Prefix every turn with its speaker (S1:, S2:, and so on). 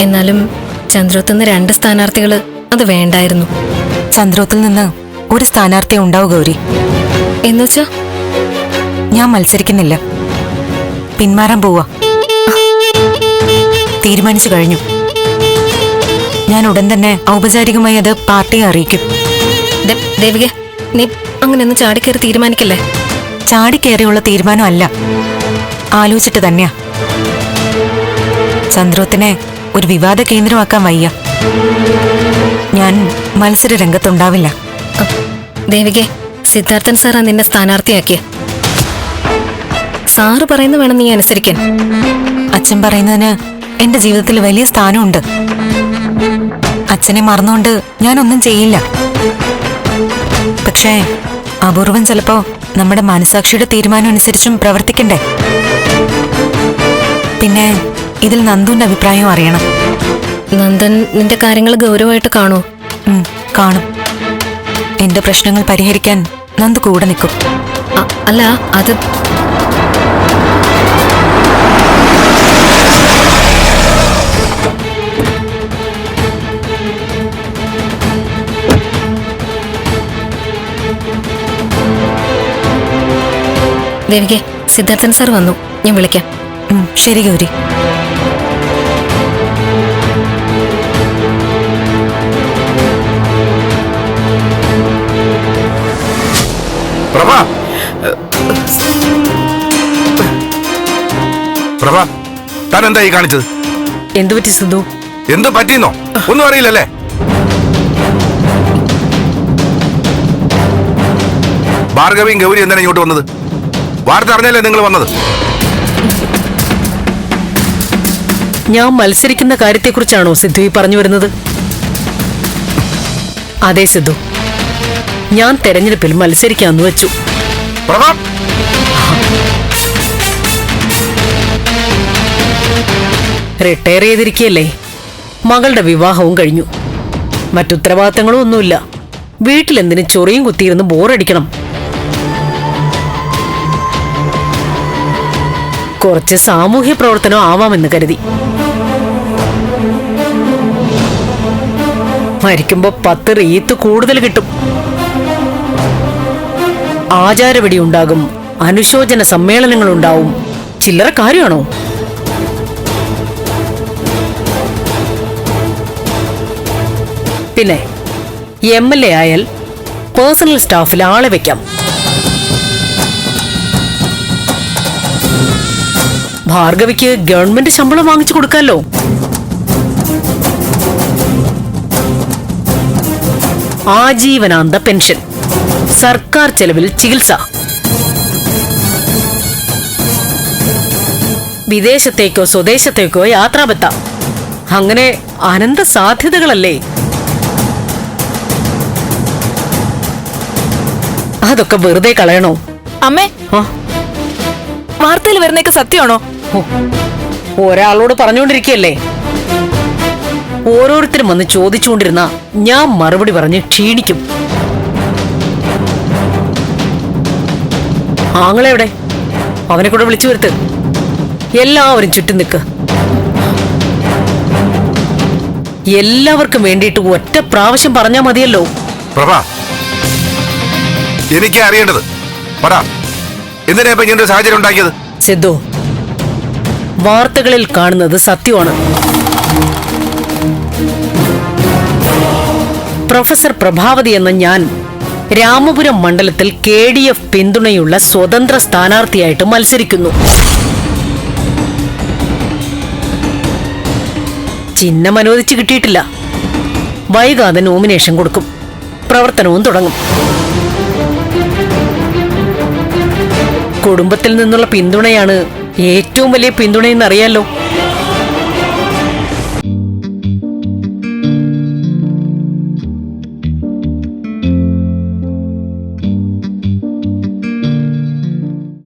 S1: എന്നാലും ചന്ദ്രോത്തുനിന്ന് രണ്ട് സ്ഥാനാർത്ഥികൾ അത് വേണ്ടായിരുന്നു.
S2: ചന്ദ്രോത്തിൽ നിന്ന് ഒരു സ്ഥാനാർത്ഥി ഉണ്ടാവും ഗൗരി.
S1: എന്നുവെച്ചാ?
S2: ഞാൻ മത്സരിക്കുന്നില്ല. പിന്മാറാൻ പോവാ. തീരുമാനിച്ചു കഴിഞ്ഞു. ഞാൻ ഉടൻ തന്നെ ഔപചാരികമായി അത് പാർട്ടിയെ അറിയിക്കും.
S1: ദേവിക നീ അങ്ങനെയൊന്നും ചാടിക്കയറി തീരുമാനിക്കല്ലേ?
S2: ചാടിക്കേറിയുള്ള തീരുമാനമല്ല ആലോചിച്ചിട്ട് തന്നെയാ. ചന്ദ്രോത്തിനെ ഒരു വിവാദ കേന്ദ്രമാക്കാൻ വയ്യ. ഞാൻ മത്സര രംഗത്തുണ്ടാവില്ല.
S1: ദേവികെ സിദ്ധാർത്ഥൻ സാറാ നിന്നെ സ്ഥാനാർത്ഥിയാക്കിയ. സാറ് പറയുന്ന വേണം നീ അനുസരിക്കാൻ.
S2: അച്ഛൻ പറയുന്നതിന് എന്റെ ജീവിതത്തിൽ വലിയ സ്ഥാനമുണ്ട്. അച്ഛനെ മറന്നുകൊണ്ട് ഞാനൊന്നും ചെയ്യില്ല. പക്ഷേ അപൂർവം ചിലപ്പോ നമ്മുടെ മനസാക്ഷിയുടെ തീരുമാനം അനുസരിച്ചും പ്രവർത്തിക്കണ്ടേ? പിന്നെ ഇതിൽ നന്ദുവിന്റെ അഭിപ്രായം അറിയണം.
S1: നന്ദൻ നിന്റെ കാര്യങ്ങൾ ഗൗരവമായിട്ട് കാണൂ
S2: കാണും. എന്റെ പ്രശ്നങ്ങൾ പരിഹരിക്കാൻ നന്ദു കൂടെ നിൽക്കും.
S1: അല്ല അത് ദേവികെ സിദ്ധാർത്ഥൻ സാർ വന്നു. ഞാൻ വിളിക്കാം.
S2: ശരി ഗൗരി.
S3: പ്രഭ. പ്രഭ താൻ എന്താ ഈ കാണിച്ചത്?
S4: എന്തു പറ്റി സുധു
S3: എന്ത് പറ്റിയെന്നോ? ഒന്നും അറിയില്ലല്ലേ? ഭാർഗവിയും ഗൗരി എന്തിനാ ഇങ്ങോട്ട് വന്നത്? വാർത്ത അറിഞ്ഞല്ലേ നിങ്ങൾ വന്നത്?
S4: ഞാൻ മത്സരിക്കുന്ന കാര്യത്തെക്കുറിച്ചാണോ സിദ്ധു ഈ പറഞ്ഞു വരുന്നത്? അതെ സിദ്ധു ഞാൻ തെരഞ്ഞെടുപ്പിൽ മത്സരിക്കാന്ന് വെച്ചു. റിട്ടയർ ചെയ്തിരിക്കുകയല്ലേ മകളുടെ വിവാഹവും കഴിഞ്ഞു. മറ്റുത്തരവാദിത്തങ്ങളും ഒന്നുമില്ല. വീട്ടിലെന്തിന് ചൊറിയും കുത്തിയിരുന്ന് ബോറടിക്കണം? കുറച്ച് സാമൂഹ്യ പ്രവർത്തനം ആവാമെന്ന് കരുതി. മരിക്കുമ്പോ പത്ത് റീത്ത് കൂടുതൽ കിട്ടും. ആചാരവെടി ഉണ്ടാകും അനുശോചന സമ്മേളനങ്ങൾ ഉണ്ടാവും ചില്ലറ കാര്യമാണോ? പിന്നെ എം എൽ എ ആയാൽ പേഴ്സണൽ സ്റ്റാഫിൽ ആളെ വെക്കാം. ഭാർഗവിക്ക് ഗവൺമെന്റ് ശമ്പളം വാങ്ങിച്ചു കൊടുക്കാലോ? ആജീവനാന്ത പെൻഷൻ. സർക്കാർ ചെലവിൽ ചികിത്സ. വിദേശത്തേക്കോ സ്വദേശത്തേക്കോ യാത്രാബത്ത. അങ്ങനെ അനന്ത സാധ്യതകളല്ലേ? അതൊക്കെ വെറുതെ കളയണോ?
S5: അമ്മേ വാർത്തയിൽ വരുന്നേക്ക് സത്യമാണോ?
S4: ഒരാളോട് പറഞ്ഞുകൊണ്ടിരിക്കുകയല്ലേ? ഓരോരുത്തരും വന്ന് ചോദിച്ചുകൊണ്ടിരുന്ന ഞാൻ മറുപടി പറഞ്ഞ് ക്ഷീണിക്കും. ആങ്ങളെവിടെ അവനെ കൂടെ വിളിച്ചു വരുത്ത്. എല്ലാവരും ചുറ്റും നിൽക്ക് എല്ലാവർക്കും വേണ്ടിയിട്ട് ഒറ്റ പ്രാവശ്യം പറഞ്ഞാൽ മതിയല്ലോ.
S3: പ്രഭാ എനിക്ക് അറിയേണ്ടത്. പറ എന്തിനാ ഇപ്പൊ ഇങ്ങനെ ഒരു സാഹചര്യം ഉണ്ടാക്കിയത്?
S4: സിദ്ധു വാർത്തകളിൽ കാണുന്നത് സത്യമാണ്. പ്രൊഫസർ പ്രഭാവതി എന്ന ഞാൻ രാമപുരം മണ്ഡലത്തിൽ കെ ഡി എഫ് പിന്തുണയുള്ള സ്വതന്ത്ര സ്ഥാനാർത്ഥിയായിട്ട് മത്സരിക്കുന്നു. ചിഹ്നം അനുവദിച്ചു കിട്ടിയിട്ടില്ല. വൈകാതെ നോമിനേഷൻ കൊടുക്കും. പ്രവർത്തനവും തുടങ്ങും. കുടുംബത്തിൽ നിന്നുള്ള പിന്തുണയാണ് ഏറ്റവും വലിയ പിന്തുണയെന്ന് അറിയാലോ